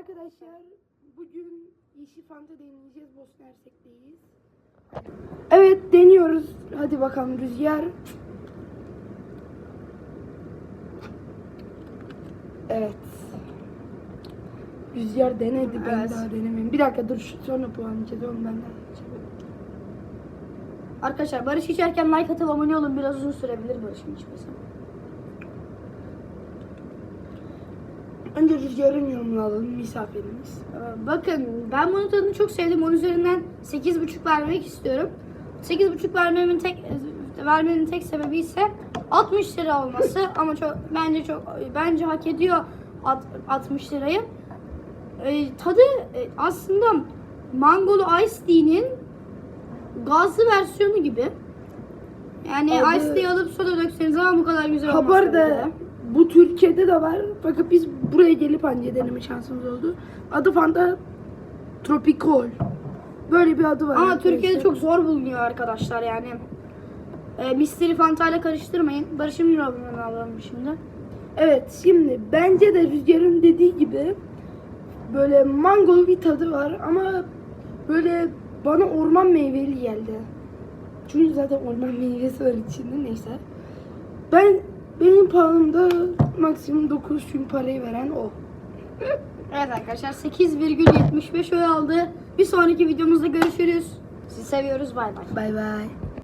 arkadaşlar. Bugün yeşil fanta deneyeceğiz. Bosna Hersek'teyiz. Evet deniyoruz. Hadi bakalım rüzgar. Evet. Rüzgar denedi. Ben Evet. daha denemedim. Bir dakika dur şu- sonra puanlayacağız. Onu ben Arkadaşlar Barış içerken like atıp abone olun. Biraz uzun sürebilir Barış'ın içmesi. Önce rüzgarın yorumunu alalım. Misafirimiz. Ee, Bakın ben bunun tadını çok sevdim. Onun üzerinden 8.5 vermek istiyorum. 8.5 vermemin tek vermemin tek sebebi ise 60 lira olması ama çok bence çok bence hak ediyor alt- 60 lirayı. Ee, tadı e, aslında Mangolu Ice Tea'nin gazlı versiyonu gibi. Yani Adı- Ice Tea alıp soda dökseniz ama bu kadar güzel olmaz. ki. Bu Türkiye'de de var. Fakat biz buraya gelip anca deneme şansımız oldu. Adı Fanta Tropical. Böyle bir adı var. Ama arkadaşlar. Türkiye'de çok zor bulunuyor arkadaşlar yani. E, Mystery Fanta ile karıştırmayın. Barış'ın yorumunu alalım şimdi. Evet şimdi bence de Rüzgar'ın dediği gibi böyle mangolu bir tadı var ama böyle bana orman meyveli geldi. Çünkü zaten orman meyvesi var içinde neyse. Ben puanımda maksimum 9 çünkü parayı veren o. Evet arkadaşlar 8,75 oy aldı. Bir sonraki videomuzda görüşürüz. Sizi seviyoruz bay bay. Bay bay.